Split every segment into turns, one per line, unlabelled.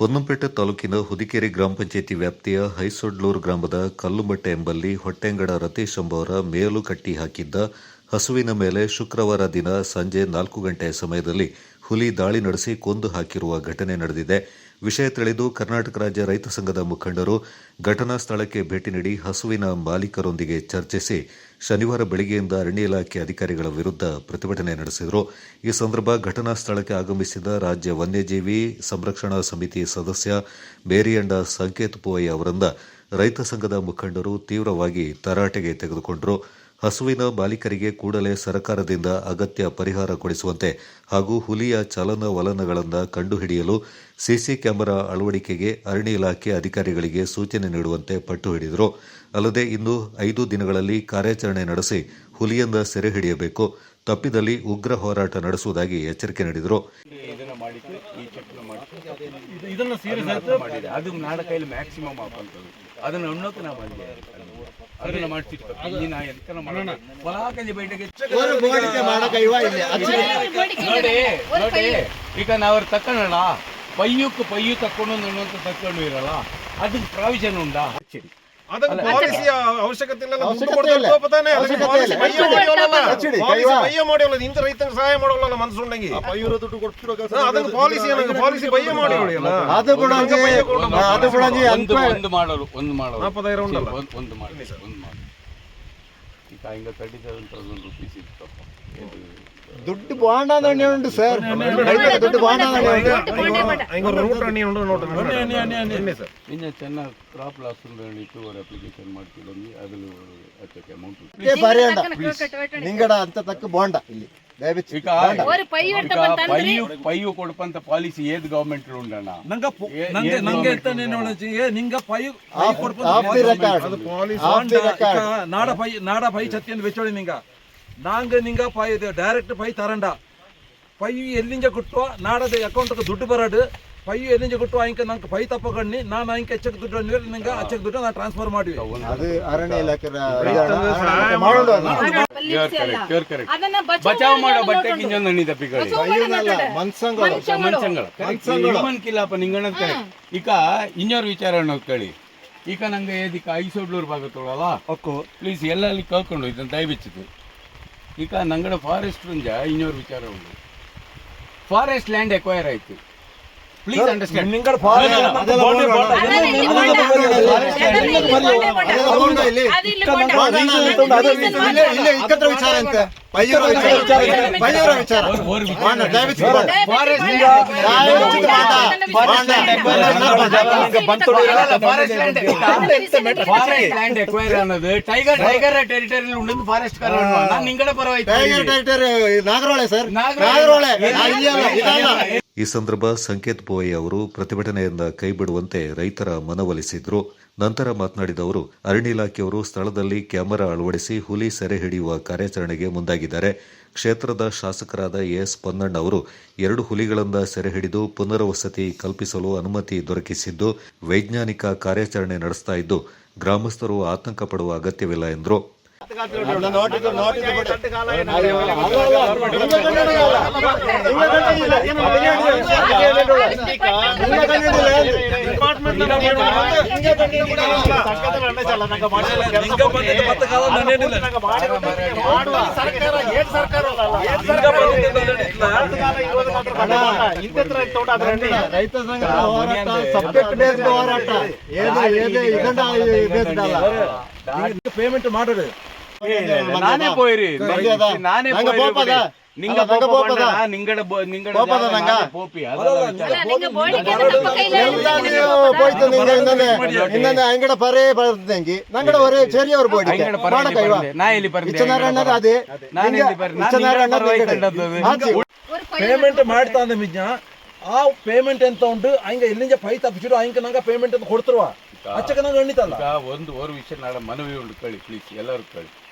ಪೊನ್ನಂಪೇಟೆ ತಾಲೂಕಿನ ಹುದಿಕೇರಿ ಗ್ರಾಮ ಪಂಚಾಯಿತಿ ವ್ಯಾಪ್ತಿಯ ಹೈಸೊಡ್ಲೂರು ಗ್ರಾಮದ ಕಲ್ಲುಮಟ್ಟೆ ಎಂಬಲ್ಲಿ ಹೊಟ್ಟೆಂಗಡ ರತೀಶ್ ಎಂಬುವರ ಮೇಲು ಕಟ್ಟಿ ಹಾಕಿದ್ದ ಹಸುವಿನ ಮೇಲೆ ಶುಕ್ರವಾರ ದಿನ ಸಂಜೆ ನಾಲ್ಕು ಗಂಟೆಯ ಸಮಯದಲ್ಲಿ ಹುಲಿ ದಾಳಿ ನಡೆಸಿ ಕೊಂದು ಹಾಕಿರುವ ಘಟನೆ ನಡೆದಿದೆ. ವಿಷಯ ತಿಳಿದು ಕರ್ನಾಟಕ ರಾಜ್ಯ ರೈತ ಸಂಘದ ಮುಖಂಡರು ಘಟನಾ ಸ್ಥಳಕ್ಕೆ ಭೇಟಿ ನೀಡಿ ಹಸುವಿನ ಮಾಲೀಕರೊಂದಿಗೆ ಚರ್ಚಿಸಿ ಶನಿವಾರ ಬೆಳಗ್ಗೆಯಿಂದ ಅರಣ್ಯ ಇಲಾಖೆ ಅಧಿಕಾರಿಗಳ ವಿರುದ್ಧ ಪ್ರತಿಭಟನೆ ನಡೆಸಿದರು. ಈ ಸಂದರ್ಭ ಘಟನಾ ಸ್ಥಳಕ್ಕೆ ಆಗಮಿಸಿದ ರಾಜ್ಯ ವನ್ಯಜೀವಿ ಸಂರಕ್ಷಣಾ ಸಮಿತಿ ಸದಸ್ಯ ಬೇರಿಯಂಡ ಸಂಕೇತ್ ಪೋಯ್ ಅವರಿಂದ ರೈತ ಸಂಘದ ಮುಖಂಡರು ತೀವ್ರವಾಗಿ ತರಾಟೆಗೆ ತೆಗೆದುಕೊಂಡರು. ಹಸುವಿನ ಮಾಲೀಕರಿಗೆ ಕೂಡಲೇ ಸರ್ಕಾರದಿಂದ ಅಗತ್ಯ ಪರಿಹಾರ ಕೊಡಿಸುವಂತೆ ಹಾಗೂ ಹುಲಿಯ ಚಲನವಲನಗಳನ್ನು ಕಂಡುಹಿಡಿಯಲು ಸಿಸಿ ಕ್ಯಾಮೆರಾ ಅಳವಡಿಕೆಗೆ ಅರಣ್ಯ ಇಲಾಖೆ ಅಧಿಕಾರಿಗಳಿಗೆ ಸೂಚನೆ ನೀಡುವಂತೆ ಪಟ್ಟು ಹಿಡಿದರು. ಅಲ್ಲದೆ ಇನ್ನು ಐದು ದಿನಗಳಲ್ಲಿ ಕಾರ್ಯಾಚರಣೆ ನಡೆಸಿ ಹುಲಿಯಿಂದ ಸೆರೆ ಹಿಡಿಯಬೇಕು. ತಪ್ಪಿದಲ್ಲಿ ಉಗ್ರ ಹೋರಾಟ ನಡೆಸುವುದಾಗಿ ಎಚ್ಚರಿಕೆ ನೀಡಿದರು.
ಸೀರಿಯಸ್
ಅದು ನಾಡ ಕೈಲಿ ಮ್ಯಾಕ್ಸಿಮಮ್ ಹಾಕುವಂಥದ್ದು ಅದನ್ನ ಉಣ್ಣೋಕೆ ನಾವು ಬಂದೆ ಅದನ್ನ ಮಾಡ್ತಿತ್ತು ನೋಡಿ ನೋಡಿ ಈಗ ನಾವು ತಕೊಂಡಲ್ಲ ಪೈಯುಕ್ ಪೈಯು ತಕ್ಕೊಂಡು ಅನ್ನುವಂಥ ತಕ್ಕೊಂಡು ಇರಲ್ಲ ಅದಕ್ಕೆ ಪ್ರಾವಿಷನ್ ಉಂಟಾ?
ಅದಕ್ಕೆ ಪಾಲಿಸಿಯ ಅವಶ್ಯಕತೆ ಇಲ್ಲ. ದುಡ್ಡು ಕೊಡ್ತಾರೆ ಅದಕ್ಕೆ ಪಾಲಿಸಿ ಬಯ್ಯ ಮಾಡಿವಲ್ಲ ಪಾಲಿಸಿ ರೈತನ ಇಂಥ ಸಹಾಯ ಮಾಡೋಲ್ಲ ಮನಸ್ಸು ಉಂಡಂಗಿ
ದುಡ್ಡು ಕೊಡ್ತಿರೋ
ಪಾಲಿಸಿ ಏನಂಗ ಪಾಲಿಸಿ ಬಯ್ಯ ಮಾಡಿ ಹೊಡಿಯಲ್ಲ
ಅದು ಕೂಡ ಅದು ಕೂಡ
ಒಂದು ಒಂದು ಮಾಡಲು ಒಂದು ಮಾಡಲು.
ಉಂಟಲ್ಲ?
ಒಂದು ಒಂದು ಮಾಡಿ ಒಂದು ಮಾಡಿ ಈಗ ಹಿಂಗ ತರ್ಟಿ ಸೆವೆನ್ ತೌಸಂಡ್ ರುಪೀಸ್ ಇತ್ತಪ್ಪ ಇದು
ದುಡ್ಡು ಬಾಂಡ ಉಂಟು ಸರ್ ರೈತರ ದುಡ್ಡು ಬಾಂಡ
ನಿನ್ನೆ ಚೆನ್ನಾಗಿ ಕ್ರಾಪ್ ಲಾಸ್ ಹೇಳಿತ್ತು ಅವ್ರು ಅಪ್ಲಿಕೇಶನ್ ಮಾಡ್ತಿದ್ದಂಗೆ ಅದರಲ್ಲಿ ಅದಕ್ಕೆ ಅಮೌಂಟ್
ಬಾರಿ ಅಂಡ ನಿಂಗಡ ಅಂತ ತಕ್ಕ ಬಾಂಡ ಇಲ್ಲಿ ದಯವಿಟ್ಟು
ಈಗ ಪೈಯು ಕೊಡಪಂತ ಪಾಲಿಸಿ ಏದ್ ಗವರ್ಮೆಂಟ್ ಉಂಡಣ್ಣ
ನಂಗೆ ನಂಗೆ ನಂಗೆ ಹೇಳ್ತಾನೆ ನೋಡಜಿ
ಏ ನಿಂಗ ಪೈಯು ಕೊಡಪಂತ
ನಾಡ ಪೈ ನಾಡ ಪೈ ಚತ್ತಿಯನ್ನು ವೆಚ್ಚೋಡಿ ನಿಂಗ ನಾಂಗ ನಿಂಗ ಪೈ ಡೈರೆಕ್ಟ್ ಪೈ ತರಂಡ. ಪೈ ಎಲ್ಲಿಂಜ ಕೊಟ್ಟು ನಾಡದ ಅಕೌಂಟ್ ದುಡ್ಡು ಬರಡು ಪೈ ಎಲ್ಲಿಂಜ ಕೊಟ್ಟು ಆಯ್ಕೆ ನಂಗೆ ಪೈ ತಪ್ಪಗಣ್ಣಿ ನಾನು ಆಯ್ಕೆ ಹೆಚ್ಚಕ್ಕೆ ದುಡ್ಡು ಅಂದ್ರೆ ನಿಂಗ ಹೆಚ್ಚಕ್ಕೆ ದುಡ್ಡು ನಾನು ಟ್ರಾನ್ಸ್ಫರ್ ಮಾಡಿವಿ
ಅದು ಅರಣ್ಯ ಇಲಾಖೆ
ಬಚಾವ್ ಮಾಡೋ ಬಟ್ಟೆ ಗಿಂಜನ್ ಹಣ್ಣಿ ಮನ್ಸಂಗ
ಮನ್ಸಂಗಳು
ಮನ್ಸಂಗಳ ಹ್ಯೂಮನ್ ಕೇಳಿ ನಿಂಗಣ ಈಗ ಇನ್ನೊರು ವಿಚಾರ ಅನ್ನೋದು ಕೇಳಿ. ಈಗ ನಂಗೆ ಇದಕ್ಕೆ ಐಸೋಡ್ಲೂರು ಭಾಗ ತೊಗೊಳಲ್ಲ ಪ್ಲೀಸ್ ಎಲ್ಲಲ್ಲಿ ಕಳ್ಕೊಂಡು ಇದನ್ನ ದಯವಿಚ್ಚಿತು ಈಗ ನಂಗಡ ಫಾರೆಸ್ಟ್ ಇನ್ನೊರು ವಿಚಾರ ಉಂಟು. ಫಾರೆಸ್ಟ್ ಲ್ಯಾಂಡ್ ಎಕ್ವೈರ್ ಆಯ್ತು ಪ್ಲೀಸ್ ಅಂಡರ್ಸ್ಟ್ಯಾಂಡ್
ನಿಂಗಡ
ಇಲ್ಲೇ ಇಕ್ಕತ್ರ ವಿಚಾರ ಅಂತ ಪಯ್ಯೂರ ವಿಚಾರ ಪಯ್ಯೂರ ವಿಚಾರ ಬಾಂಡ ದಯವಿಟ್ಟು ಬಾಂಡ ದಯವಿಟ್ಟು ಬಾಂಡ
ಫಾರೆಸ್ಟ್ ಲ್ಯಾಂಡ್ ಎಕ್ವೈರ್ ಅನ್ನೋದು ಟೈಗರ್ ಟೈಗರ್ ಟೆರಿಟರಿ ಉಂಡು
ಈ ಸಂದರ್ಭ ಸಂಕೇತ್ ಬೋಯಿ ಅವರು ಪ್ರತಿಭಟನೆಯಿಂದ ಕೈಬಿಡುವಂತೆ ರೈತರ ಮನವೊಲಿಸಿದ್ರು ನಂತರ ಮಾತನಾಡಿದ ಅವರು, ಅರಣ್ಯ ಇಲಾಖೆಯವರು ಸ್ಥಳದಲ್ಲಿ ಕ್ಯಾಮೆರಾ ಅಳವಡಿಸಿ ಹುಲಿ ಸೆರೆ ಹಿಡಿಯುವ ಕಾರ್ಯಾಚರಣೆಗೆ ಮುಂದಾಗಿದ್ದಾರೆ. ಕ್ಷೇತ್ರದ ಶಾಸಕರಾದ ಎಸ್ ಪೊನ್ನಣ್ಣ ಅವರು, ಎರಡು ಹುಲಿಗಳಿಂದ ಸೆರೆ ಹಿಡಿದು ಪುನರ್ವಸತಿ ಕಲ್ಪಿಸಲು ಅನುಮತಿ ದೊರಕಿಸಿದ್ದು, ವೈಜ್ಞಾನಿಕ ಕಾರ್ಯಾಚರಣೆ ನಡೆಸ್ತಾ ಇದ್ದು, ಗ್ರಾಮಸ್ಥರು ಆತಂಕ ಪಡುವ ಅಗತ್ಯವಿಲ್ಲ ಎಂದರು.
ರೈತ ಸಂಘ ಹೋರಾಟ ಸಬ್ಜೆಕ್ಟ್ ಬೇಸ್ಡ್ ಹೋರಾಟ ಏನು ಏನು ಇದನ್ನ ಬೇಸ್ಡ್ ಅಲ್ಲ
ಪೇಮೆಂಟ್ ಮಾಡೋದು
ನಾನೇ ನಾನೇ ನಿಂಗಡ
ಅಂಗಡ ಪರೇ ಬರ್ತದೆ ನಂಗಡ ಚೇರಿ ಬೋಡಿ ಅದೇ.
ಪೇಮೆಂಟ್ ಮಾಡ್ತಾ ಅಂದ ಮಿಜ್ಞ ಆ ಪೇಮೆಂಟ್ ಎಂತ ಉಂಟು? ಹಂಗ ಇಲ್ಲಿಂದ ಫೈ ತಪ್ಪಿಸಿರು ಹಂಗ ನಂಗ ಪೇಮೆಂಟ್ ಅಂತ ಕೊಡ್ತಿರುವ. ಅಚ್ಚಕ ನಂಗೆ
ಒಂದು ಒಂದು ವಿಷಯ ನಾಳೆ ಮನವಿ ಉಂಟು. ಕಳಿ ಪ್ಲೀಸ್ ಎಲ್ಲರೂ ಕಳಿ.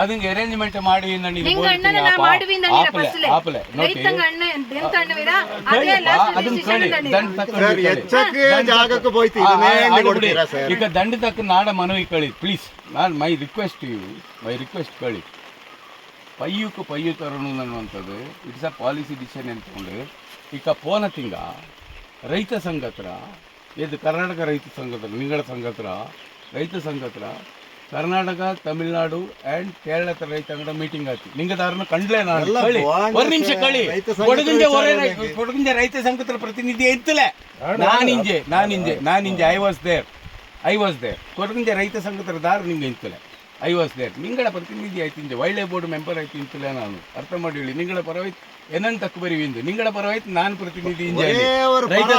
ಅದಕ್ಕೆ ಅರೇಂಜ್ಮೆಂಟ್ ಮಾಡಿ ನಾನು ಇದು
ನಿಂಗ ಅಣ್ಣನ ನಾ ಮಾಡುವಿಂದ
ಆಪಲೆ ಆಪಲೆ. ನೋಡಿ
ರೈತಂಗ ಅಣ್ಣ ಎಂತ ಅಣ್ಣವಿರ ಅದೇ ಲಾಸ್ಟ್
ಅದನ್ನ ಕೇಳಿ. ದಂಡ ತಕ್ಕ
ಸರ್ ಎಚ್ಚಕ್ಕೆ ಜಾಗಕ್ಕೆ ಹೋಯ್ತು. ಇದನ್ನೇ ಎಣ್ಣೆ ಕೊಡ್ತೀರಾ ಸರ್?
ಈಗ ದಂಡ ತಕ್ಕ ನಾಡ ಮನವಿ ಕಳಿ ಪ್ಲೀಸ್ ನಾನು my request you my request ಕಳಿ. ಪೈಯುಕ್ಕು ಪೈಯು ತರೋಣ ಅನ್ನುವಂಥದ್ದು ಇಟ್ಸ್ ಅ ಪಾಲಿಸಿ ಡಿಸಿಷನ್ ಅಂದ್ಕೊಂಡು ಈಗ ಪೋನ ತಿಂಗ ರೈತ ಸಂಘ ಹತ್ರ ಇದು ಕರ್ನಾಟಕ ರೈತ ಸಂಘ ಹತ್ರ ಸಂಘತ್ರ ಸಂಘ ಹತ್ರ ರೈತ ಸಂಘ ಹತ್ರ ಕರ್ನಾಟಕ ತಮಿಳುನಾಡು ಅಂಡ್ ಕೇರಳ ಹತ್ರ ರೈತ ಅಂಗಡ ಮೀಟಿಂಗ್ ಆಯ್ತು. ನಿಂಗದಾರನ್ನ ಕಂಡ್ಲೆ ನಾನು. ಕಳಿ. ಒಂದು ನಿಮಿಷ ಕಳಿ.
ರೈತ ಸಂಘದ
ಪ್ರತಿನಿಧಿ ಐತಲೇ
ನಾನು
ಕೊಡಗಿಂಜೆ ರೈತ ಸಂಘದ ಪ್ರತಿನಿಧಿ ಇತ್ತಲೇ ನಾನಿಂಜೆ ನಾನಿಂಜೆ ನಾನಿಂಜೆ I was there I was there ಕೊಡಗುಂಜೆ ರೈತ ಸಂಘದ ದಾರ ನಿಂಗೆ ಇಂತಲೇ ಐ ವಾಸ್ ದೇರ್ ನಿಂಗಳ ಪ್ರತಿನಿಧಿ ಆಯ್ತು ಇಂಜೆ ವೈಲ್ಡ್ ಲೈಫ್ ಬೋರ್ಡ್ ಮೆಂಬರ್ ಆಯ್ತು ಇಂತಲೇ ನಾನು. ಅರ್ಥ ಮಾಡಿ ಹೇಳಿ. ನಿಂಗಳ ಪರವಾಯ್ತು ಏನಂತ ತಕ್ಕ ಬರೀವಿಂದು ನಿಂಗಳ ಪರವಾಯ್ತು ನಾನು ಪ್ರತಿನಿಧಿ ರೈತ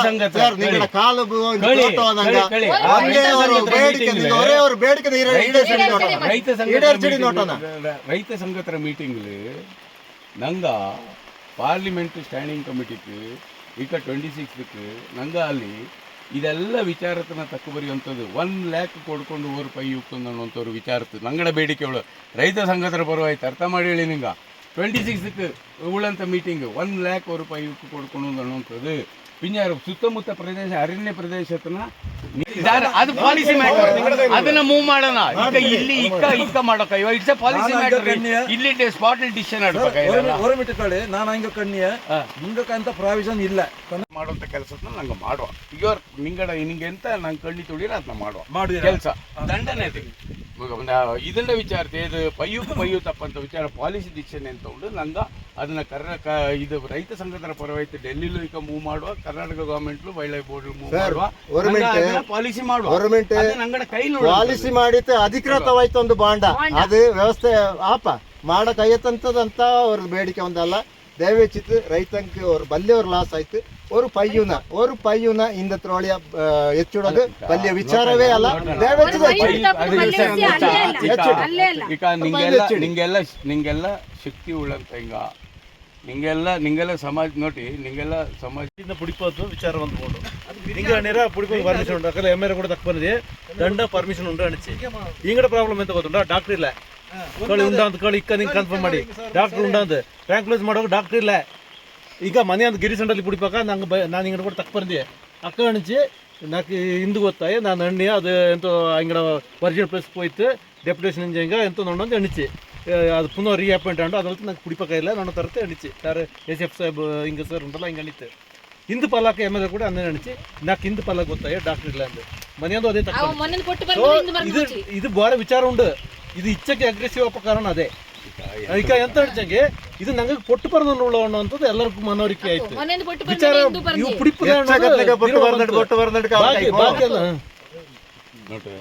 ರೈತ ಸಂಘದ ಸಂಘತರ ಮೀಟಿಂಗ್ಲಿ ನಂಗ ಪಾರ್ಲಿಮೆಂಟ್ ಸ್ಟ್ಯಾಂಡಿಂಗ್ ಕಮಿಟಿಗೆ ಈಗ ಟ್ವೆಂಟಿ ಸಿಕ್ಸ್ ನಂಗ ಅಲ್ಲಿ ಇದೆಲ್ಲ ವಿಚಾರತನ ತಕ್ಕ ಬರೆಯುವಂಥದ್ದು ಒನ್ ಲ್ಯಾಕ್ ಕೊಡ್ಕೊಂಡು ಓರ್ ಪೈ ಉಕ್ಕೊಂಡು ಅನ್ನುವಂಥವ್ರು ವಿಚಾರತ್ತು ನಂಗಡ ಬೇಡಿಕೆ ರೈತ ಸಂಘದ ಪರವಾಯ್ತು ಅರ್ಥ ಮಾಡಿ ಹೇಳಿ ನಿಂಗ. ಟ್ವೆಂಟಿ ಸಿಕ್ಸ್ದಕ್ಕೆ ಉಳ್ಳಂಥ ಮೀಟಿಂಗ್ ಒನ್ ಲ್ಯಾಕ್ ರೂಪಾಯಿ ಪೈ ಉಕ್ಕು ಕೊಡ್ಕೊಂಡು ಅನ್ನುವಂಥದ್ದು ಪಿಂಜಾರ ಸುತ್ತಮುತ್ತ ಪ್ರದೇಶ ಅರಣ್ಯ ಪ್ರದೇಶತನ ಅದು ಪಾಲಿಸಿ ಮ್ಯಾಟರ್ ಅದನ್ನ ಮೂವ್ ಮಾಡೋಣ. ಈಗ ಇಲ್ಲಿ ಇಕ್ಕ ಇಕ್ಕ ಮಾಡೋಕ ಇವಾಗ ಇಟ್ಸ್ ಪಾಲಿಸಿ ಮ್ಯಾಟರ್ ಇಲ್ಲಿ ಸ್ಪಾಟ್ ಡಿಸಿಷನ್
ಓರ್ಮಿಟ್ಟು ಕಡೆ ನಾನು ಹಂಗ ಕಣ್ಣಿಯ. ನಿಂಗಕ್ಕಂತ ಪ್ರಾವಿಷನ್ ಇಲ್ಲ.
ಮಾಡುವಂತ ಕೆಲಸನ ನಂಗೆ ಮಾಡುವ. ಈಗ ನಿಂಗಡ ನಿಂಗೆ ಅಂತ ನಂಗೆ ಕಣ್ಣಿ ತುಳಿರ ಅದನ್ನ ಮಾಡುವ.
ಮಾಡಿದ್ದೀರಾ?
ಕೆಲಸ. ದಂಡನೆ ಒಂದು ಇದನ್ನ ವಿಚಾರತೆ ಇದು ಪಯ್ಯು ಪಯ್ಯು ತಪ್ಪಂತ ವಿಚಾರ ಪಾಲಿಸಿ ಡಿಸಿಷನ್ ಅಂತ ಉಂಟು ನಂಗೆ ಅದನ್ನ ಕರ್ನಾಟಕ ಇದು ರೈತ ಸಂಘದ ಪರವಾಯ್ತು ಡೆಲ್ಲಿಲೂ ಈಗ ಮೂವ್ ಮಾಡುವ Karnataka government wildlife board move
sir,
ಮಾಡುವ
ಒಂದು ಮಿನಿಟ್.
ಪಾಲಿಸಿ ಮಾಡುವ
ಗೌರ್ಮೆಂಟ್
ಅದು ನಂಗಡ ಕೈ
ಪಾಲಿಸಿ ಮಾಡಿತ್ತು ಅಧಿಕೃತವಾಯ್ತು ಒಂದು ಬಾಂಡ ಅದು ವ್ಯವಸ್ಥೆ ಆಪ ಮಾಡಕ್ ಆಯ್ತಂತದಂತ ಅವ್ರ ಬೇಡಿಕೆ ಒಂದಲ್ಲ ದಯವೇಚಿತ್ತು ರೈತಂಗೆ ಅವ್ರ ಬಲ್ಲಿಯವ್ರ ಲಾಸ್ ಆಯ್ತು ഒരു ಪೈಯುನ ഒരു ಪೈಯುನ ഇന്ത ത്രോളിയ ಹೆಚ್ಚಿಡೋದು ಪಲ್ಯ ವಿಚಾರವೇ ಅಲ್ಲ
ಈಗ ನಿಂಗೆಲ್ಲ ನಿಂಗೆಲ್ಲ ಶಕ್ತಿ ಉಳ್ಳಂತ ಹಿಂಗ ನಿಂಗೆಲ್ಲ ನಿಂಗೆಲ್ಲ ಸಮಾಜ ನೋಡಿ ನಿಂಗೆಲ್ಲ
ಸಮಾಜದಿಂದ ಪುಡಿಪೋದು ವಿಚಾರ ಅಂದ್ಕೊಂಡು ನಿಂಗೆ ಅಣ್ಣರ ಪುಡಿಪೋದು ಪರ್ಮಿಷನ್ ಉಂಟು ಅಕ್ಕ ಎಂ ಎರ್ ಕೂಡ ತಕ್ಕ ಬಂದಿದೆ ದಂಡ ಪರ್ಮಿಷನ್ ಉಂಟು ಅಣಿಸಿ ಹಿಂಗಡೆ ಪ್ರಾಬ್ಲಮ್ ಎಂತ ಗೊತ್ತುಂಟ ಡಾಕ್ಟರ್ ಇಲ್ಲ ಕಳಿ ಉಂಡ ಅಂತ ಕಳಿ ಇಕ್ಕ ನಿಂಗೆ ಕನ್ಫರ್ಮ್ ಮಾಡಿ ಡಾಕ್ಟರ್ ಉಂಡ ಅಂತ ಬ್ಯಾಂಕ್ ಕ್ಲೋಸ್ ಮಾಡೋಕೆ ಡಾಕ್ಟರ್ ಇಲ್ಲ ಈಗ ಮನೆ ಅಂತ ಗಿರಿ ಸಂಡಲ್ಲಿ ಪುಡಿಪಾಕ ನಂಗೆ ಬ ನಾನು ಹಿಂಗಡ ಕೂಡ ತಕ್ಕ ಬಂದೆ ಅಕ್ಕ ಅಣಿಸಿ ನಾಲ್ಕು ಹಿಂದೆ ಗೊತ್ತಾಯ ನಾನು ಅಣ್ಣಿ ಅದು ಎಂತ ಹಿಂಗಡ ಒರಿಜಿನಲ್ ಪ್ಲೇಸ್ ಹೋಯ್ತು ಡೆಪ್ಯುಟೇಷನ್ ಇಂಜ ಹಿಂಗ ಎಂತ ನೋಡೋದು ಅಣಿಸಿ ಅದು ಪುನಃ ರೀಅಪಾಯಿಂಟ್ ಆಂಡು ಅದ್ರಲ್ಲಿ ನಂಗೆ ಪುಡಿಪಾಕ ಇಲ್ಲ ನಾನು ತರತೆ ಅಣಿಸಿ ಸರ್ ಎಸ್ ಎಫ್ ಸಾಹೇಬ್ ಹಿಂಗೆ ಸರ್ ಉಂಟಲ್ಲ ಹಿಂಗೆ ಅಣಿತೆ ಹಿಂದ್ ಪಲ್ಲಕ್ಕ ಎಂ ಎಲ್ ಕೂಡ ಅನ್ನೇ ಅಣಿಸಿ ನಾಲ್ಕು ಹಿಂದ್ ಪಲ್ಲಕ್ ಗೊತ್ತಾಯ ಡಾಕ್ಟರ್ ಇಲ್ಲ ಅಂದ್ರೆ ಮನೆಯೊಂದು ಅದೇ ತಕ್ಕ
ಅವ ಮೊನ್ನೆ ಕೊಟ್ಟು
So,
ಬಂದು ಇಂದು
ಇದು
ಬರ್ದು
ಇದು ಬಾಳ ವಿಚಾರ ಉಂಡು ಇದು ಇಚ್ಚಕ್ಕೆ ಅಗ್ರೆಸಿವ್ ಅಪ್ಪ ಕಾರಣ ಅದೇ. ಈಗ ಎಂತ ಹೇಳ್ತಂಗೆ ಇದು ನಂಗೆ ಕೊಟ್ಟು ಬರೋದು ಅನ್ನೋದು ಎಲ್ಲರಿಗೂ ಮನವರಿಕೆ ಆಯ್ತು. ವಿಚಾರ ಇವು
ಕೈ
ನೋಡ್ರಿ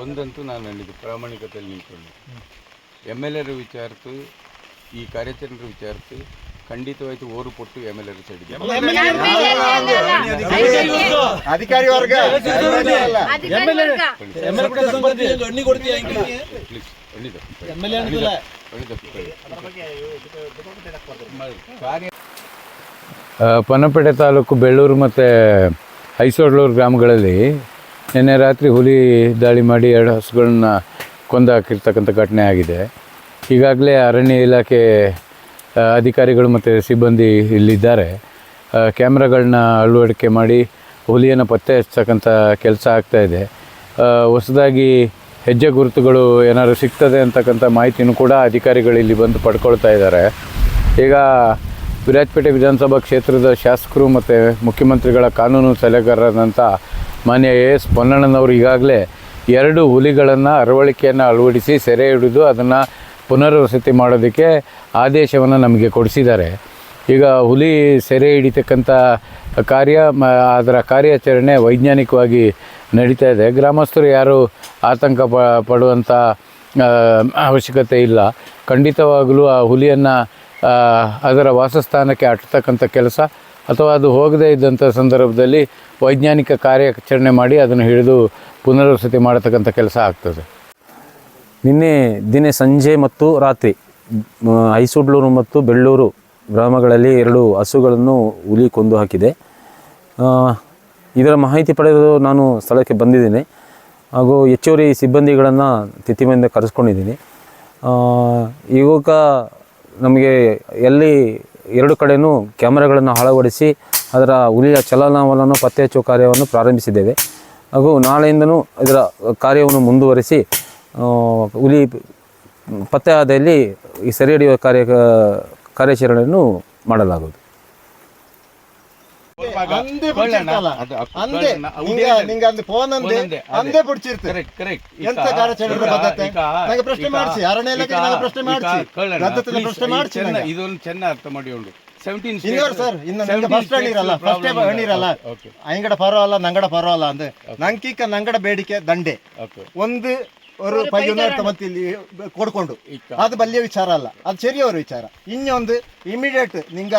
ಒಂದಂತೂ ನಾನು ಹೇಳಿದ್ದು ಪ್ರಾಮಾಣಿಕತೆಯಲ್ಲಿ ನಿಂತ್ಕೊಂಡು ಎಂ ಎಲ್ ಎರ ವಿಚಾರತ್ತು ಈ ಕಾರ್ಯಾಚರಣೆ ವಿಚಾರತ್ತು ಖಂಡಿತವಾಯ್ತು ಓರು ಕೊಟ್ಟು ಎಂ ಎಲ್ ಎರ ಸೈಡ್ಗೆ
ಅಧಿಕಾರಿ ವರ್ಗ.
ಪ್ಲೀಸ್ ಪನ್ನಪೇಟೆ ತಾಲೂಕು ಬೆಳ್ಳೂರು ಮತ್ತು ಐಸೋಡ್ಲೂರು ಗ್ರಾಮಗಳಲ್ಲಿ ನಿನ್ನೆ ರಾತ್ರಿ ಹುಲಿ ದಾಳಿ ಮಾಡಿ ಎರಡು ಹಸುಗಳನ್ನ ಕೊಂದು ಹಾಕಿರ್ತಕ್ಕಂಥ ಘಟನೆ ಆಗಿದೆ. ಈಗಾಗಲೇ ಅರಣ್ಯ ಇಲಾಖೆ ಅಧಿಕಾರಿಗಳು ಮತ್ತು ಸಿಬ್ಬಂದಿ ಇಲ್ಲಿದ್ದಾರೆ. ಕ್ಯಾಮ್ರಾಗಳನ್ನ ಅಳವಡಿಕೆ ಮಾಡಿ ಹುಲಿಯನ್ನು ಪತ್ತೆ ಹಚ್ಚತಕ್ಕಂಥ ಕೆಲಸ ಆಗ್ತಾಯಿದೆ ಹೊಸದಾಗಿ ಹೆಜ್ಜೆ ಗುರುತುಗಳು ಏನಾದ್ರು ಸಿಗ್ತದೆ ಅಂತಕ್ಕಂಥ ಮಾಹಿತಿನೂ ಕೂಡ ಅಧಿಕಾರಿಗಳು ಇಲ್ಲಿ ಬಂದು ಪಡ್ಕೊಳ್ತಾ ಇದ್ದಾರೆ. ಈಗ ವಿರಾಜಪೇಟೆ ವಿಧಾನಸಭಾ ಕ್ಷೇತ್ರದ ಶಾಸಕರು ಮತ್ತು ಮುಖ್ಯಮಂತ್ರಿಗಳ ಕಾನೂನು ಸಲಹೆಗಾರರಾದಂಥ ಮಾನ್ಯ ಎ ಎಸ್ ಪೊನ್ನಣ್ಣನವರು ಈಗಾಗಲೇ ಎರಡು ಹುಲಿಗಳನ್ನು ಅರವಳಿಕೆಯನ್ನು ಅಳವಡಿಸಿ ಸೆರೆ ಹಿಡಿದು ಅದನ್ನು ಪುನರ್ವಸತಿ ಮಾಡೋದಕ್ಕೆ ಆದೇಶವನ್ನು ನಮಗೆ ಕೊಡಿಸಿದ್ದಾರೆ. ಈಗ ಹುಲಿ ಸೆರೆ ಹಿಡಿತಕ್ಕಂಥ ಕಾರ್ಯ ಅದರ ಕಾರ್ಯಾಚರಣೆ ವೈಜ್ಞಾನಿಕವಾಗಿ ನಡೀತಾ ಇದೆ. ಗ್ರಾಮಸ್ಥರು ಯಾರೂ ಆತಂಕ ಪ ಪಡುವಂಥ ಅವಶ್ಯಕತೆ ಇಲ್ಲ. ಖಂಡಿತವಾಗಲೂ ಆ ಹುಲಿಯನ್ನು ಅದರ ವಾಸಸ್ಥಾನಕ್ಕೆ ಅಟ್ಟತಕ್ಕಂಥ ಕೆಲಸ ಅಥವಾ ಅದು ಹೋಗದೇ ಇದ್ದಂಥ ಸಂದರ್ಭದಲ್ಲಿ ವೈಜ್ಞಾನಿಕ ಕಾರ್ಯಾಚರಣೆ ಮಾಡಿ ಅದನ್ನು ಹಿಡಿದು ಪುನರ್ವಸತಿ ಮಾಡತಕ್ಕಂಥ ಕೆಲಸ ಆಗ್ತದೆ.
ನಿನ್ನೆ ದಿನೇ ಸಂಜೆ ಮತ್ತು ರಾತ್ರಿ ಐಸೂಡ್ಲೂರು ಮತ್ತು ಬೆಳ್ಳೂರು ಗ್ರಾಮಗಳಲ್ಲಿ ಎರಡು ಹಸುಗಳನ್ನು ಹುಲಿ ಕೊಂದು ಹಾಕಿದೆ. ಇದರ ಮಾಹಿತಿ ಪಡೆದು ನಾನು ಸ್ಥಳಕ್ಕೆ ಬಂದಿದ್ದೀನಿ. ಹಾಗೂ ಹೆಚ್ಚುವರಿ ಸಿಬ್ಬಂದಿಗಳನ್ನು ತಿಥಿಮೆಯಿಂದ ಕರೆಸ್ಕೊಂಡಿದ್ದೀನಿ. ಇವಾಗ ನಮಗೆ ಎಲ್ಲಿ ಎರಡು ಕಡೆಯೂ ಕ್ಯಾಮ್ರಾಗಳನ್ನು ಅಳವಡಿಸಿ ಅದರ ಹುಲಿಯ ಚಲನವಲನ ಪತ್ತೆ ಹಚ್ಚುವ ಕಾರ್ಯವನ್ನು ಪ್ರಾರಂಭಿಸಿದ್ದೇವೆ. ಹಾಗೂ ನಾಳೆಯಿಂದನೂ ಇದರ ಕಾರ್ಯವನ್ನು ಮುಂದುವರಿಸಿ ಹುಲಿ ಪತ್ತೆ ಆದಲ್ಲಿ ಈ ಸೆರೆ ಹಿಡಿಯುವ ಕಾರ್ಯ, ಕಾರ್ಯಾಚರಣೆಯನ್ನು ಮಾಡಲಾಗುವುದು.
ಅಂದೇ ಬಿಡ್ಸಿರ್ತಲ್ಲ. ಅಂದೇ ನಿಂಗ ನಿಂಗ ಅಂದ್ ಫೋನ್ ಅಂದೆ. ಎಂತ ಕಾರ್ಯಾಚರಣೆ ಬದ್ಧತೆ ನಂಗೆ ಪ್ರಶ್ನೆ ಮಾಡಿಸಿ. ಅರಣ್ಯ ಇಲಾಖೆ ನಂಗೆ ಪ್ರಶ್ನೆ ಮಾಡಿಸಿ. ಪ್ರಶ್ನೆ ಮಾಡಿಸಿ.
ಇದೊಂದು ಚೆನ್ನ ಅರ್ಥ ಮಾಡಿ ಉಂಡು. ಸೆವೆಂಟೀನ್
ಸರ್ ಇನ್ನು ನಿಂಗೆ ಫಸ್ಟ್ ಹಣ್ಣಿರಲ್ಲ ಫಸ್ಟ್ ಹಣ್ಣಿರಲ್ಲ.
ಓಕೆ
ಅಂಗಡ ಪರವಲ್ಲ ನಂಗಡ ಪರವಲ್ಲ ಅಂದ್ರೆ ನಂಕೀಕ ನಂಗಡ ಬೇಡಿಕೆ ದಂಡೆ. ಒಂದು ஒரு ಪೈಯನ ಮತ್ತೆ ಇಲ್ಲಿ ಕೊಡ್ಕೊಂಡು ಅದು ಬಲ್ಲಿಯ ವಿಚಾರ ಅಲ್ಲ ಅದು ಸರಿಯವ್ರ ವಿಚಾರ ಇನ್ನೊಂದು ಇಮಿಡಿಯೇಟ್ ನಿಂಗ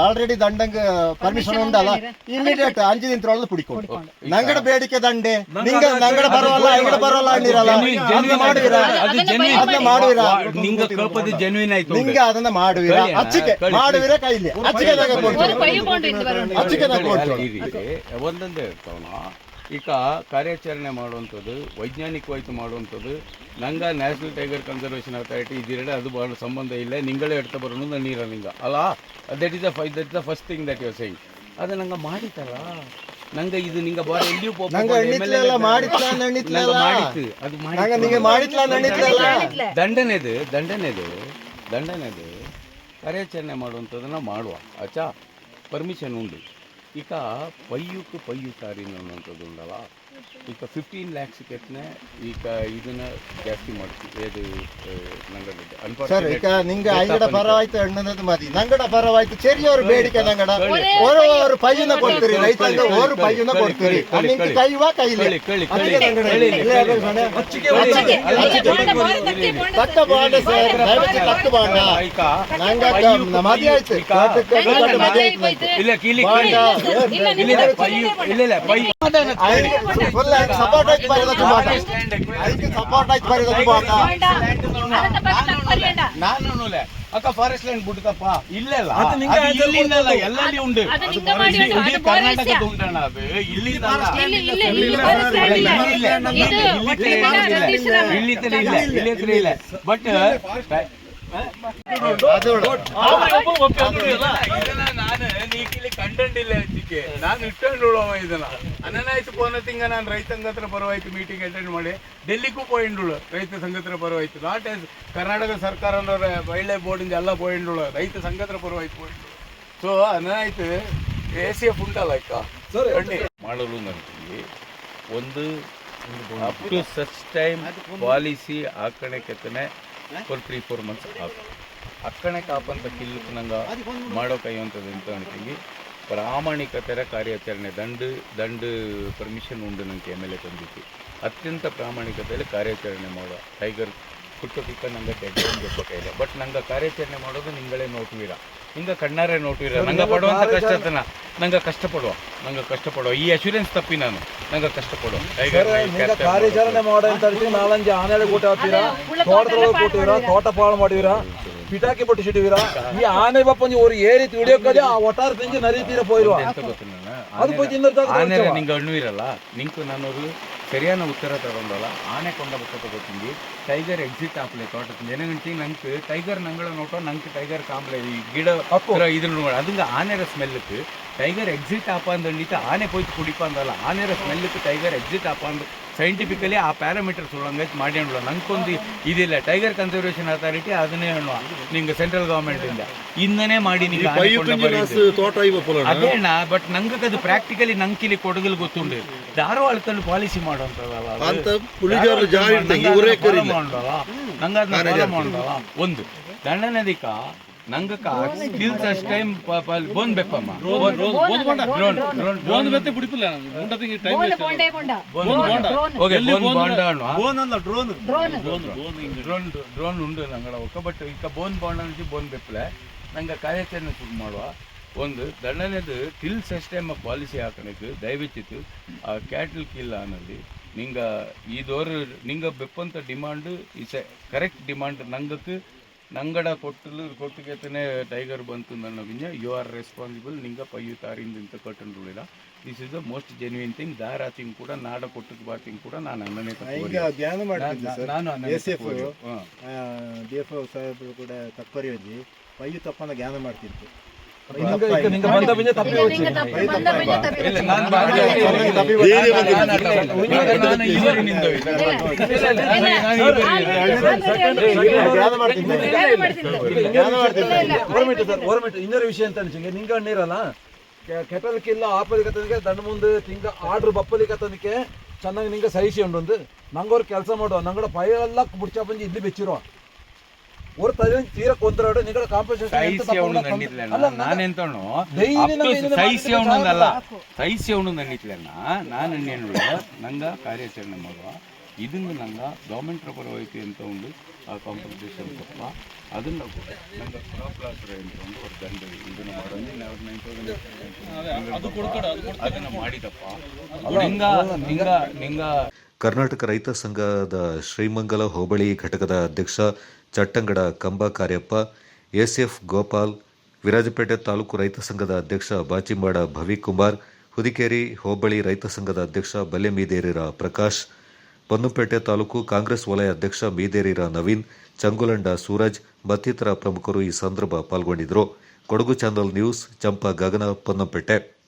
ಆಲ್ರೆಡಿ ದಂಡಂಗ ಪರ್ಮಿಷನ್ ಉಂಡಲ್ಲ ಇಮಿಡಿಯೇಟ್ ಅಂಜು ನಿಂತ್ರೊಳಗೆ ಪುಡಿಕೊಂಡು ನಂಗಡ ಬೇಡಿಕೆ ದಂಡೆ ನಿಂಗ ನಂಗಡ ಬರೋಲ್ಲ ಅಂಗಡ ಬರೋಲ್ಲ ಅಂದಿರಲ್ಲ ಅದನ್ನ ಮಾಡುವಿರ
ಅದು
ಅದನ್ನ ಮಾಡುವಿರ
ನಿಂಗ ಕಲ್ಪದ ಜೆನ್ವಿನ್ ಆಯ್ತು
ನಿಂಗ ಅದನ್ನ ಮಾಡುವಿರ
ಕಳಿ,
ಅಚ್ಚಿಕೆ
ಕಳಿ.
ಮಾಡುವಿರ ಕೈಲಿ ಅಚ್ಚಿಕೆ ನಾಗ
ഒരു
ಕೊಡ್ತೀನಿ
പയ്യ പോണ്ടിട്ട് വരണം
ಅಚ್ಚಿಕೆ ನಾಗ ಕೊಡ್ತೀನಿ
ಈ ರೀತಿ ಒಂದೊಂದೇ ಇರ್ತಾವನ ಈಗ ಕಾರ್ಯಾಚರಣೆ ಮಾಡುವಂಥದ್ದು ವೈಜ್ಞಾನಿಕವಾಗಿ ಮಾಡುವಂಥದ್ದು ನಂಗೆ ನ್ಯಾಷನಲ್ ಟೈಗರ್ ಕನ್ಸರ್ವೇಷನ್ ಅಥಾರಿಟಿ ಇದಿರಡೆ ಅದು ಬಹಳ ಸಂಬಂಧ ಇಲ್ಲ ನಿಂಗಳೇ ಎಡ್ತ ಬರೋದು ನೀರ ನಿಂಗ ಅಲ್ಲ that is the five that the first thing that you saying ಅದು ನಂಗೆ ಮಾಡಿತಲ್ಲ ನಂಗೆ ಇದು ನಿಂಗೆ ಬಾರ ಎಲ್ಲಿಯೂ ಮಾಡಿ ಮಾಡಿತ್ತು ಅದು
ನೆಣ್ಣಿತ್ಲೆಲ್ಲ
ದಂಡನೆದು ದಂಡನೆದು ದಂಡನೆದು ಕಾರ್ಯಾಚರಣೆ ಮಾಡುವಂಥದ್ದನ್ನ ಮಾಡುವ. ಆಚಾ ಪರ್ಮಿಷನ್ ಉಂಡು ಈಗ ಪಯ್ಯುಕ್ಕೆ ಪಯ್ಯು ಕಾರಿನ ಅನ್ನುವಂಥದ್ದು ಉಂಡಲ್ಲ ಈಗ ಫಿಫ್ಟೀನ್ ಲ್ಯಾಕ್ಸ್ ಕೆತ್ತನೆ ಈಗ ಇದನ್ನ ಜಾಸ್ತಿ ಮಾಡ್ತೀವಿ
ಸರ್ ಈಗ ನಿಂಗೆ ಅಂಗಡ ಪರವಾಯ್ತು ಅಣ್ಣನದು ಮದಿ ನಂಗಡ ಪರವಾಯ್ತು ಚೆರಿಯವ್ರ ಬೇಡಿಕೆ ನಂಗಡ ಓರು ಓರು ಪೈಯನ ಕೊಡ್ತೀರಿ ರೈತಂಗ ಓರು ಪೈನ ಕೊಡ್ತೀರಿ ನಿಂಗೆ ಕೈವಾ ಕೈಲಿ ಇಲ್ಲ, ಇಲ್ಲ, ಇಲ್ಲ, ಬಾಂಡ ಸರ್ ದಯವಿಟ್ಟು ಬಾಂಡ ನಂಗೆ ಮದಿ ಆಯ್ತು
ಇಲ್ಲ ಪಯ್ಯು ಇಲ್ಲ ಇಲ್ಲ ಪಯ್ಯು
ಫುಲ್ ಸಪೋರ್ಟ್ ಆಯ್ತು ಬರೋದಕ್ಕೆ ಬಾಂಡ ಅದಕ್ಕೆ ಸಪೋರ್ಟ್ ಆಯ್ತು ಬರೋದಕ್ಕೆ ಬಾಂಡ
ನಾನು ಅಕ್ಕ ಫಾರೆಸ್ಟ್ ಲ್ಯಾಂಡ್ ಬಿಡ್ತಪ್ಪ ಇಲ್ಲಲ್ಲ
ಅದು ನಿಂಗೆ
ಅದು
ಆನ್ಸರ್
ಇಲ್ಲಿಂದಲ್ಲ
ಕೊಡ್ತು.
ಎಲ್ಲಲ್ಲಿ ಉಂಟು
ಅದು ನಿಂಗೆ ಮಾಡಿ ಉಂಟು,
ಇಡೀ
ಅದು forest ಯಾ?
ಕರ್ನಾಟಕದ ಉಂಟಣ್ಣ ಅದು ಇಲ್ಲಿಂದ
ಇಲ್ಲಿ ಇಲ್ಲ ಇಲ್ಲಿ forest land ಇಲ್ಲ. ಇದು ಒಟ್ಟಿಗೆ ರತೀಶ್ ರಾಮ.
ಇಲ್ಲಿ ಇಲ್ಲ ಇಲ್ಲಿ ಹತ್ರ ಇಲ್ಲ ಬಟ್ ಇದನ್ನ ನಾನು ನೀಕಿಲಿ ಕಂಟೆಂಟ್ ಇಲ್ಲ ಇದಕ್ಕೆ ನಾನು ಇಟ್ಕೊಂಡು ಇದನ್ನ. ಅನನಾಯ್ತು ಪೋನ ತಿಂಗ ನಾನು ರೈತ ಸಂಘತ್ರ ಬರುವಾಯ್ತು ಮೀಟಿಂಗ್ ಅಟೆಂಡ್ ಮಾಡಿ. ಡೆಲ್ಲಿಗೂ ಪೋಯಿಂಡುಳು ರೈತ ಸಂಘ ಹತ್ರ ಬರುವಾಯ್ತು. ನಾಟ್ ಎಸ್ ಕರ್ನಾಟಕ ಸರ್ಕಾರ ಮಹಿಳೆ ಬೋರ್ಡಿಂದ ಎಲ್ಲ ಪೋಯಿಂಡುಳು ರೈತ ಸಂಘತ್ರ ಬರುವಾಯ್ತು ಪೋಯಿಂಡು ಸೊ ಅನನಾಯ್ತು ಎ ಸಿ ಎಫ್ ಉಂಟಲ್ಲ ಅಕ್ಕ. ಮಾಡಲು ನನಗೆ ಒಂದು up to such time policy ಆಕಣೆ ಕೆತ್ತನೆ ಫಾರ್ ತ್ರೀ ಫೋರ್ ಮಂತ್ಸ್ ಆಕು ಅಕ್ಕಣೆ ಕಾಪಂತ ಕಿಲ್ಲು ನಂಗೆ ಮಾಡೋ ಕೈಯುವಂಥದ್ದು ಅಂತ ಅನ್ಕೊಂಡಿ ಪ್ರಾಮಾಣಿಕತೆರ ಕಾರ್ಯಾಚರಣೆ ದಂಡು ದಂಡು ಪರ್ಮಿಷನ್ ಉಂಡು ನನಗೆ ಎಂ ಎಲ್ ಎ ತಂದಿತ್ತು ಅತ್ಯಂತ ಪ್ರಾಮಾಣಿಕತೆಯಲ್ಲಿ ಕಾರ್ಯಾಚರಣೆ ಮಾಡುವ ಟೈಗರ್ ಕುಟ್ಟೋಕಿಕ್ಕ ನಂಗೆ ಟೈಗರ್ ಗೊತ್ತಾಗಿಲ್ಲ ಬಟ್ ನಂಗೆ ಕಾರ್ಯಾಚರಣೆ ಮಾಡೋದು ನಿಂಗಳೇ ನೋಟುವಿರ ಹಿಂಗ ಕಣ್ಣಾರೆ ನೋಟುವಿರ ನಂಗೆ ಪಡುವಂಥ ಕಷ್ಟತನ ನಂಗೆ ಕಷ್ಟಪಡುವ. ನಂಗೆ ಕಷ್ಟಪಡುವ. ಈ ಅಶ್ಯೂರೆನ್ಸ್ ತಪ್ಪಿ ನಾನು. ನಂಗೆ ಕಷ್ಟಪಡುವ. ಟೈಗರ್
ನಿಂಗ ಕಾರ್ಯಾಚರಣೆ ಮಾಡೋ ಅಂತ ನಾಲ್ಕು ನಾಲಂಜಿ ಆನೆಗಳು ಕೂಟ ಹಾಕ್ತೀರಾ? ತೋಟದೊಳಗೆ ಕೂಟಿವೀರ ತೋಟ ಪಾಳು ಮಾಡಿವೀರ ಪಿಟಾಕಿ ಬಿಟ್ಟುಬಿಟ್ಟಿರಾ ಈ ಆನೆ ಬಪ್ಪ ನೀವು ಅವ್ರಿಗೆ ಏ ರೀತಿ ಉಳಿಯೋಕೆ ಆ ಒಟ್ಟಾರ ತಿಂಜಿ ನರಿತೀರ
ಪೋಯಿರುವ
ಅದು ಪೋಯ್ ತಿಂದ ನಿಂಗೆ
ಹಣ್ಣು ಇರಲ್ಲ. ನಿಂತು ನಾನು ಅವ್ರಿಗೆ ಸರಿಯಾನ ಉತ್ತರ ತಗೊಂಡಲ್ಲ. ಆನೆ ಕೊಂಡ ಬಸ್ ತಗೋತೀನಿ. ಟೈಗರ್ ಎಕ್ಸಿಟ್ ಆಪ್ಲೆ ತೋಟದ ಏನಂತ ನಂಗೆ ಟೈಗರ್ ನಂಗಳ ನೋಟೋ ನಂಗೆ ಟೈಗರ್ ಕಾಂಪ್ಲೆ ಈ ಗಿಡ ಇದನ್ನ ನೋಡ ಅದಂಗ ಆನೆರ ಸ್ಮೆಲ್ಲಿತ್ತು ಟೈಗರ್ ಎಕ್ಸಿಟ್ ಆಪ ಆಪಾಂದಂಡಿಟ್ಟು ಆನೆ ಕೊಯ್ತು ಕುಡಿಪಾಂದಲ್ಲ ಆನೆರ ಸ್ಮೆಲ್ಲಕ್ಕೆ ಟೈಗರ್ ಎಕ್ಸಿಟ್ ಆಪ ಅಂದ್ರೆ ಸೈಂಟಿಫಿಕಲಿ ಆ ಪ್ಯಾರಾಮೀಟರ್ ಹಂಗೈತೆ ಮಾಡ್ಯಂಡ್ಲ ನಂಗೊಂದು ಇದಿಲ್ಲ ಟೈಗರ್ ಕನ್ಸರ್ವೇಷನ್ ಅಥಾರಿಟಿ ಅದನ್ನೇ ಅಣ್ಣ ನಿಂಗೆ ಸೆಂಟ್ರಲ್ ಗವರ್ಮೆಂಟಿಂದ ಇಂದನೇ ಮಾಡಿ ಅದೇಣ ಬಟ್ ನಂಗೆ ಅದು ಪ್ರಾಕ್ಟಿಕಲಿ ನಂಕಿಲಿ ಕೊಡಗಲ್ ಗೊತ್ತುಂಡು ಧಾರವಾಡದಲ್ಲಿ ಪಾಲಿಸಿ
ಮಾಡುವಂತವ
ನಂಗೆ ಅದನ್ನ ಒಂದು ದಂಡನದಿಕ ನಂಗ. ಸ್ಕಿಲ್ಸ್ ಅಷ್ಟು ಟೈಮ್ ಬೋನ್ ಬೆಪ್ಪಮ್ಮ ಬೋನ್ ಬೋನ್ ಬೆತ್ತೆ
ಬೋಂಡ ಬೋನ್ ಬೋಂಡ
ಓಕೆ ಬೋನ್ ಬಾಂಡ ಅಣ್ಣ
ಬೋನ್ ಡ್ರೋನ್
ಡ್ರೋನ್
ಡ್ರೋನ್ ಡ್ರೋನ್ ಉಂಡು ನಂಗಳ ಒಕ್ಕ ಬಟ್ ಈಗ ಬೋನ್ ಬಾಂಡ ಅಂತ ಬೋನ್ ಬೆಪ್ಪಲೆ ನಂಗೆ ಕಾರ್ಯಾಚರಣೆ ಶುರು ಮಾಡುವ. ಒಂದು ದಂಡನೆದು ಟಿಲ್ ಸಿಸ್ಟಮ್ ಪಾಲಿಸಿ ಹಾಕಣಕ್ಕೆ. ದಯವಿಟ್ಟು ಆ ಕ್ಯಾಟಲ್ ಕಿಲ್ಲ ಅನ್ನಲ್ಲಿ ನಿಂಗ ಇದೋರು ನಿಂಗ ಬೆಪ್ಪಂತ demand is a correct demand ನಂಗಕ್ಕೆ ನಂಗಡ ಕೊಟ್ಟಲು ಕೊಟ್ಟಿಗೆತನೇ ಟೈಗರ್ ಬಂತು ನನ್ನ ವಿನ್ಯ ಯು ಆರ್ ರೆಸ್ಪಾನ್ಸಿಬಲ್ ನಿಂಗ ಪೈಯು ತಾರಿಂದ ಇಂತ ಕಟ್ಟಂಡುಳಿಲ್ಲ this is the most genuine thing ದಾರ ಥಿಂಗ್ ಕೂಡ ನಾಡ ಕೊಟ್ಟಕ್ಕೆ ಬಾತಿಂಗ್ ಕೂಡ ನಾನು ಅನ್ನನೇ
ಈಗ ಧ್ಯಾನ ಮಾಡ್ತಿದ್ದೆ
ನಾನು.
ಡಿ ಎಫ್ ಸಾಹೇಬರು ಕೂಡ ತಪ್ಪರಿಯೋಜಿ ಪೈಯು ತಪ್ಪನ ಜ್ಞಾನ ಮಾಡ್ತಿತ್ತು
ನಿಂಗೆ ಈಗ ನಿಂಗೆ ಬಂದ ಬಿಂಜ ತಪ್ಪಿ
ಈಗ
ಹೋಗ್ತಿ.
ನಿಂಗೆ ತಪ್ಪು ಬಂದ ಬಿಂಜ ತಪ್ಪಿ
ಇಲ್ಲ,
ಹೋಗ್ತದೆ.
ನಾನು ಬಾರಿ
ತಪ್ಪಿ ತಪ್ಪಿ
ನಾನು- ನಾನು- ನಾನು ಇವರಿನಿಂದ ಇಲ್ಲ, ಇಲ್ಲ, ಇಲ್ಲ, ನಾನು ಇವರಿನಿಂದ.
ಜ್ಞಾನ ಮಾಡ್ತಿದ್ದೆ
ಧ್ಯಾನ ಮಾಡ್ತಿದ್ದೆ.
ಇನ್ನೊಂದು ವಿಷಯ ಅಂತ ಅನ್ಸಿಂಗೆ ನಿಂಗೆ ಹಣ್ಣಿರಲ್ಲ ಕೆಟಲ್ಕಿಲ್ಲ ಆಪಲಿಕತನಿಗೆ ದಂಡ ಮುಂದೆ ತಿಂಗ ಆರ್ಡ್ರ್ ಬಪ್ಪಲಿಕತನಿಗೆ ಚೆನ್ನಾಗಿ ನಿಂಗ ಸಹಿಸಿ ಉಂಡು ಒಂದು ನಂಗೋರ್ ಕೆಲಸ ಮಾಡುವ ನಂಗಡ ಎಲ್ಲ ಬುಡ್ಚಾ ಬಂದು ಇಲ್ಲಿ ಬೆಚ್ಚಿರುವ ಕೊಂದ್ರಾಡು ನಿಂಗಡ ಕಾಂಪನ್ಸೇಷನ್
ಸೈಸಿ ಅವನು ನನ್ನಿತ್ಲೆಣ್ಣ ನಾನೆಂತಣ್ಣು ಅಪ್ಪು ಅವನಲ್ಲ ಅವನು ನಾನು ಇನ್ನೇನು ನಂಗ ಕಾರ್ಯಾಚರಣೆ ಮಾಡುವ. ಇದನ್ನು ನಂಗ ಗೌರ್ಮೆಂಟ್ ಪರವಾಯಿತು ಅಂತ ಒಂದು ಆ ಕಾಂಪನ್ಸೇಷನ್ ತಪ್ಪ ಅದನ್ನ ಕೂಡ ನಂಗೆ ಕ್ರಾಪ್ ಲಾಸ್ ಅಂತ ಒಂದು ಒಂದು ದಂಡ ಇದನ್ನು ಮಾಡೋದು ಅದನ್ನ ಮಾಡಿದಪ್ಪ. ನಿಂಗ ನಿಂಗ ನಿಂಗ.
ಕರ್ನಾಟಕ ರೈತ ಸಂಘದ ಶ್ರೀಮಂಗಲ ಹೋಬಳಿ ಘಟಕದ ಅಧ್ಯಕ್ಷ ಚಟ್ಟಂಗಡ ಕಂಬ ಕಾರ್ಯಪ್ಪ, ಎಸ್ಎಫ್ ಗೋಪಾಲ್, ವಿರಾಜಪೇಟೆ ತಾಲೂಕು ರೈತ ಸಂಘದ ಅಧ್ಯಕ್ಷ ಬಾಚಿಮಾಡ ಭವಿಕುಮಾರ್, ಹುದಿಕೇರಿ ಹೋಬಳಿ ರೈತ ಸಂಘದ ಅಧ್ಯಕ್ಷ ಬಲ್ಲೆ ಮೀದೇರಿರ ಪ್ರಕಾಶ್, ಪೊನ್ನಂಪೇಟೆ ತಾಲೂಕು ಕಾಂಗ್ರೆಸ್ ವಲಯ ಅಧ್ಯಕ್ಷ ಮೀದೇರಿರ ನವೀನ್, ಚಂಗುಲಂಡ ಸೂರಜ್ ಮತ್ತಿತರ ಪ್ರಮುಖರು ಈ ಸಂದರ್ಭ ಪಾಲ್ಗೊಂಡಿದ್ದರು. Kodagu channel news, Champa Gagana, Ponnampete.